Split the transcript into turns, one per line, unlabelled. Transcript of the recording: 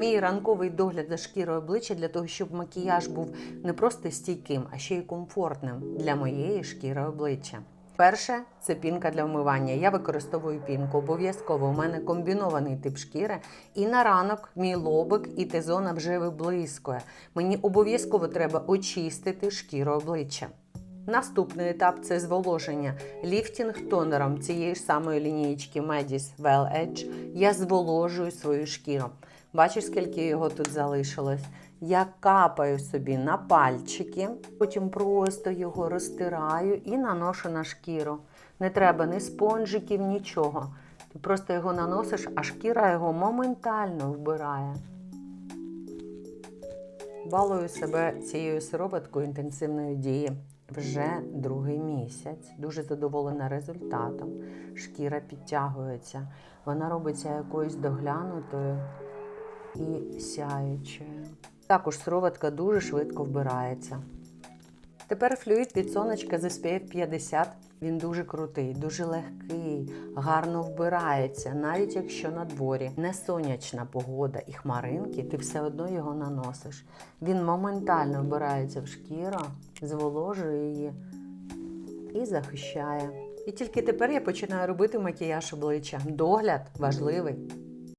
Мій ранковий догляд за шкірою обличчя для того, щоб макіяж був не просто стійким, а ще й комфортним для моєї шкіри обличчя. Перше це пінка для вмивання. Я використовую пінку. Обов'язково у мене комбінований тип шкіри. І на ранок мій лобик і тезона вже виблискує. Мені обов'язково треба очистити шкіру обличчя. Наступний етап це зволоження. Ліфтінг тонером цієї ж самої лінієчки Medis Well Edge я зволожую свою шкіру. Бачиш, скільки його тут залишилось? Я капаю собі на пальчики, потім просто його розтираю і наношу на шкіру. Не треба ні спонжиків, нічого. Ти просто його наносиш, а шкіра його моментально вбирає. Балую себе цією сироваткою інтенсивної дії вже другий місяць. Дуже задоволена результатом. Шкіра підтягується, вона робиться якоюсь доглянутою і сяючою. Також сироватка дуже швидко вбирається. Тепер флюїд від сонечка з SPF 50. Він дуже крутий, дуже легкий, гарно вбирається, навіть якщо на дворі не сонячна погода і хмаринки, ти все одно його наносиш. Він моментально вбирається в шкіру, зволожує її і захищає. І тільки тепер я починаю робити макіяж обличчя. Догляд важливий.